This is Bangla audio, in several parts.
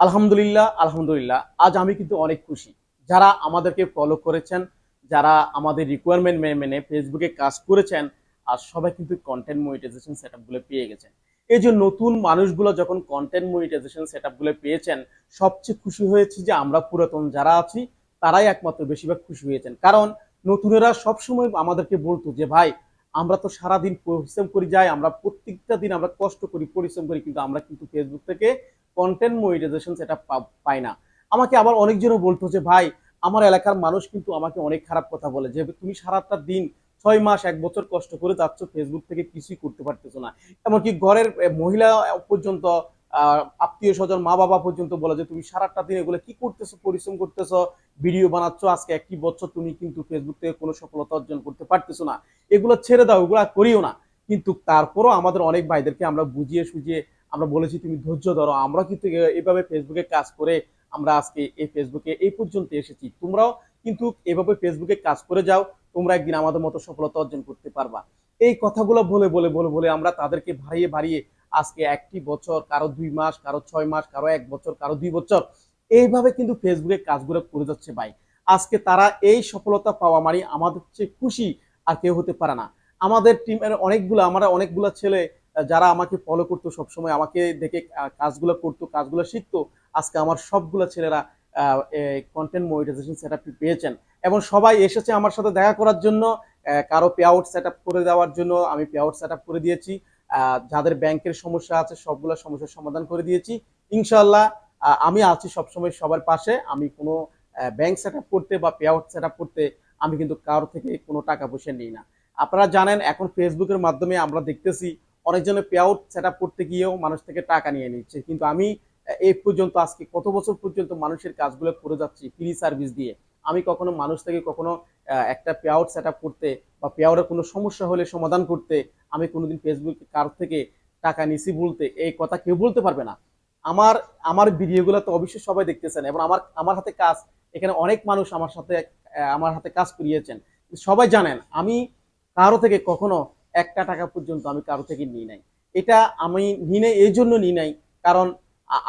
আলহামদুলিল্লাহ আলহামদুলিল্লাহ, আজ আমি কিন্তু অনেক খুশি। যারা আমাদেরকে ফলো করেছেন, যারা আমাদের রিকোয়ারমেন্ট মেনে ফেসবুকে কাজ করেছেন, আর সবাই কিন্তু কন্টেন্ট মনিটাইজেশন সেটআপগুলো পেয়ে গেছেন। এই যে নতুন মানুষগুলো যখন কন্টেন্ট মনিটাইজেশন সেটআপগুলো পেয়েছেন, সবচেয়ে খুশি হয়েছে যে আমরা পুরাতন যারা আছি, তারাই একমাত্র বেশিরভাগ খুশি হয়েছেন। কারণ নতুনেরা সবসময় আমাদেরকে বলতো যে, ভাই আমরা তো সারাদিন পরিশ্রম করি, যাই, আমরা প্রত্যেকটা দিন আমরা কষ্ট করি, পরিশ্রম করি, কিন্তু আমরা কিন্তু ফেসবুক থেকে কন্টেন্ট মনিটাইজেশন সেটা পাই না। আমাকে আবার অনেকজনও বলতো যে, ভাই, আমার এলাকার মানুষ কিন্তু আমাকে অনেক খারাপ কথা বলে যে, তুমি সারাটা দিন ছয় মাস, এক বছর কষ্ট করে যাচ্ছ ফেসবুক থেকে কিছুই করতে পারতেছো না। এমনকি ঘরের মহিলা পর্যন্ত আত্মীয় স্বজন মা বাবা পর্যন্ত বলে যে, তুমি সারাটা দিন এগুলো কি করতেছো, পরিশ্রম করতেছো? ভিডিও বানাচ্ছ, আজকে একটি বছর তুমি কিন্তু ফেসবুক থেকে কোনো সফলতা অর্জন করতে পারতেছো না। এগুলো ছেড়ে দাও, এগুলো করিও না। কিন্তু তারপরও আমাদের অনেক ভাইদেরকে আমরা বুঝিয়ে সুঝিয়ে আমরা বলেছি, তুমি ধৈর্য ধরো। আমরা কিন্তু এভাবে ফেসবুকে কাজ করে আমরা আজকে এই ফেসবুকে এই পর্যন্ত এসেছি। তোমরাও কিন্তু এভাবে ফেসবুকে কাজ করে যাও, তোমরা একদিন আমাদের মতো সফলতা অর্জন করতে পারবা। এই কথাগুলো বলে বলে বলে বলে আমরা তাদেরকে বাড়িয়ে বাড়িয়ে আজকে একটি বছর, কারও দুই মাস, কারও ছয় মাস, কারও এক বছর, কারও দুই বছর এইভাবে কিন্তু ফেসবুকে কাজগুলো করে যাচ্ছে ভাই। আজকে তারা এই সফলতা পাওয়া মানে আমাদের চেয়ে খুশি আর কেউ হতে পারে না। আমাদের টিমের অনেকগুলো, আমরা অনেকগুলো ছেলে, যারা আমাকে ফলো করতো সবসময়, আমাকে দেখে কাজগুলো করতো, কাজগুলো শিখতো। আজকে আমার সবগুলো ছেলেরা কন্টেন্ট মনিটাইজেশন সেট আপটি পেয়েছেন। এবং সবাই এসেছে আমার সাথে দেখা করার জন্য কারও পে আউট সেট করে দেওয়ার জন্য আমি পে আউট সেট করে দিয়েছি। যাদের ব্যাংকের সমস্যা আছে, সবগুলো সমস্যার সমাধান করে দিয়েছি। ইনশাল্লাহ আমি আছি সবসময় সবার পাশে। আমি কোনো ব্যাংক সেট করতে বা পে আউট সেট করতে আমি কিন্তু কারও থেকে কোনো টাকা পয়সা নিই না। আপনারা জানেন, এখন ফেসবুকের মাধ্যমে আমরা দেখতেছি অনেকজনে পে আউট সেট করতে গিয়েও মানুষ থেকে টাকা নিয়ে নিচ্ছে। কিন্তু আমি এই পর্যন্ত আজকে কত বছর পর্যন্ত মানুষের কাজগুলো করে যাচ্ছি ফ্রি সার্ভিস দিয়ে? আমি কখনো মানুষ থেকে কখনো একটা পে আউট সেট করতে বা পে আউটের কোনো সমস্যা হলে সমাধান করতে আমি কোনোদিন ফেসবুক কার থেকে টাকা নিছি বলতে এই কথা কেউ বলতে পারবে না। আমার আমার ভিডিওগুলো তো অবশ্যই সবাই দেখতেছেন এবং আমার আমার হাতে কাজ, এখানে অনেক মানুষ আমার সাথে আমার হাতে কাজ করিয়েছেন। সবাই জানেন, আমি কারও থেকে কখনো একটা টাকা পর্যন্ত আমি কারও থেকে নিই নাই। এটা আমি নিই নাই, এই জন্য নিই নাই, কারণ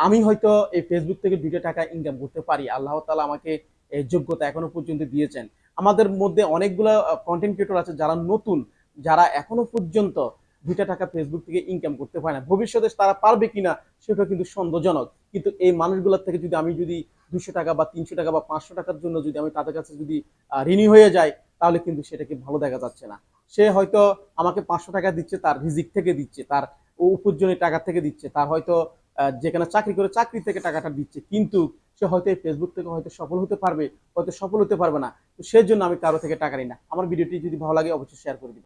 আমি হয়তো এই ফেসবুক থেকে দুইটা টাকা ইনকাম করতে পারি। আল্লাহ তালা আমাকে এই যোগ্যতা এখনও পর্যন্ত দিয়েছেন। আমাদের মধ্যে অনেকগুলো কন্টেন্ট ক্রিয়েটর আছে যারা নতুন, যারা এখনও পর্যন্ত দুইটা টাকা ফেসবুক থেকে ইনকাম করতে পারে না। ভবিষ্যতে তারা পারবে কিনা সেটা কিন্তু সন্দেহজনক। কিন্তু এই মানুষগুলোর থেকে যদি আমি যদি দুশো টাকা বা তিনশো টাকা বা পাঁচশো টাকার জন্য যদি আমি তাদের কাছে যদি ঋণী হয়ে যাই, তাহলে কিন্তু সেটাকে ভালো দেখা যাচ্ছে না। সে হয়তো আমাকে পাঁচশো টাকা দিচ্ছে, তার রিজিক থেকে দিচ্ছে, তার উপার্জনের টাকা থেকে দিচ্ছে, তার হয়তো যেখানে চাকরি করে চাকরি থেকে টাকাটা দিচ্ছে। কিন্তু সে হয়তো এই ফেসবুক থেকে হয়তো সফল হতে পারবে, হয়তো সফল হতে পারবে না। তো সেই জন্য আমি কারও থেকে টাকা নিই না। আমার ভিডিওটি যদি ভালো লাগে, অবশ্যই শেয়ার করে দিন